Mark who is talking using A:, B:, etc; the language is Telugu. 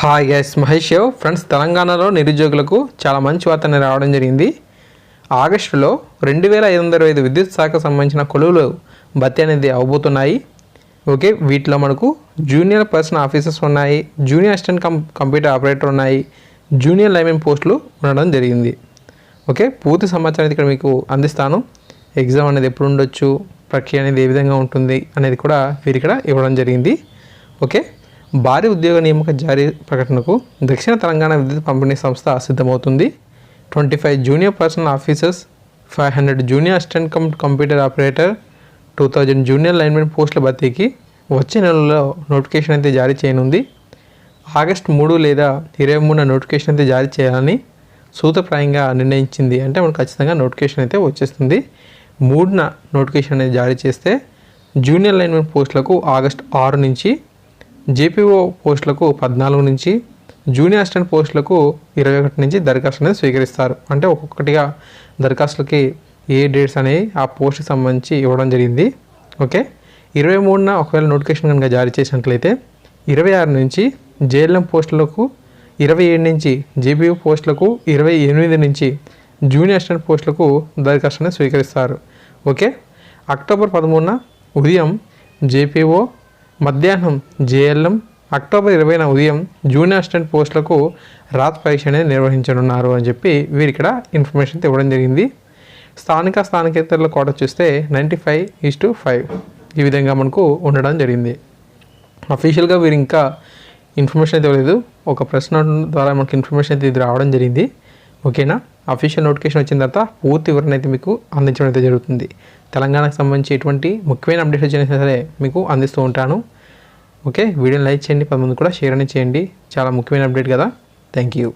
A: హాయ్ గైస్ మహేష్ యావ్. ఫ్రెండ్స్ తెలంగాణలో నిరుద్యోగులకు చాలా మంచి వార్త రావడం జరిగింది. ఆగస్టులో రెండు వేల ఐదు వందల ఐదు విద్యుత్ శాఖకు సంబంధించిన కొలువులు భర్తీ అనేది అవబోతున్నాయి. ఓకే వీటిలో మనకు జూనియర్ పర్సన్ ఆఫీసర్స్ ఉన్నాయి junior assistant cum computer operator ఉన్నాయి జూనియర్ లైమెన్ పోస్టులు ఉండడం జరిగింది. ఓకే పూర్తి సమాచారం ఇక్కడ మీకు అందిస్తాను. ఎగ్జామ్ అనేది ఎప్పుడు ఉండొచ్చు ప్రక్రియ అనేది ఏ విధంగా ఉంటుంది అనేది కూడా వీరు ఇక్కడ ఇవ్వడం జరిగింది. ఓకే భారీ ఉద్యోగ నియామక జారీ ప్రకటనకు దక్షిణ తెలంగాణ విద్యుత్ పంపిణీ సంస్థ సిద్ధమవుతుంది. Twenty five junior personnel officers five hundred junior assistant cum computer operator two thousand junior linemen పోస్టుల భర్తీకి వచ్చే నెలలో నోటిఫికేషన్ అయితే జారీ చేయనుంది. ఆగస్ట్ మూడు లేదా ఇరవై మూడున నోటిఫికేషన్ అయితే జారీ చేయాలని సూత్రప్రాయంగా నిర్ణయించింది. అంటే మనకు ఖచ్చితంగా నోటిఫికేషన్ అయితే వచ్చేస్తుంది. మూడున నోటిఫికేషన్ అనేది జారీ చేస్తే జూనియర్ లైన్మెన్ పోస్టులకు ఆగస్ట్ ఆరు నుంచి జేపీఓ పోస్టులకు పద్నాలుగు నుంచి జూనియర్ అసిస్టెంట్ పోస్టులకు ఇరవై ఒకటి నుంచి దరఖాస్తు అనేది స్వీకరిస్తారు. అంటే ఒక్కొక్కటిగా దరఖాస్తులకి ఏ డేట్స్ అనేవి ఆ పోస్ట్కి సంబంధించి ఇవ్వడం జరిగింది. ఓకే? ఇరవై మూడున ఒకవేళ నోటిఫికేషన్ కనుక జారీ చేసినట్లయితే ఇరవై ఆరు నుంచి జేఎల్ఎం పోస్టులకు ఇరవై ఏడు నుంచి జేపీఓ పోస్టులకు ఇరవై ఎనిమిది నుంచి జూనియర్ అసిస్టెంట్ పోస్టులకు దరఖాస్తు అనేది స్వీకరిస్తారు. ఓకే? అక్టోబర్ పదమూడున ఉదయం జేపీఓ మధ్యాహ్నం జేఎల్ఎం అక్టోబర్ ఇరవైన ఉదయం జూనియర్ అసిస్టెంట్ పోస్టులకు రాత్ పరీక్ష అనేది నిర్వహించనున్నారు అని చెప్పి వీరు ఇక్కడ ఇన్ఫర్మేషన్ ఇవ్వడం జరిగింది. స్థానిక స్థానికేతరుల కోట చూస్తే ninety five is to five ఈ విధంగా మనకు ఉండడం జరిగింది. అఫీషియల్గా వీరు ఇంకా ఇన్ఫర్మేషన్ అయితే ఇవ్వలేదు. ఒక ప్రెస్ నోట్ ద్వారా మనకి ఇన్ఫర్మేషన్ అయితే ఇది రావడం జరిగింది. ఓకేనా? అఫీషియల్ నోటిఫికేషన్ వచ్చిన తర్వాత పూర్తి వివరణ అయితే మీకు అందించడం అయితే జరుగుతుంది. తెలంగాణకు సంబంధించి ఎటువంటి ముఖ్యమైన అప్డేట్స్ వచ్చినా సరే మీకు అందిస్తూ ఉంటాను. ఓకే వీడియోని లైక్ చేయండి పది మంది కూడా షేర్ అనేది చేయండి. చాలా ముఖ్యమైన అప్డేట్ కదా. Thank you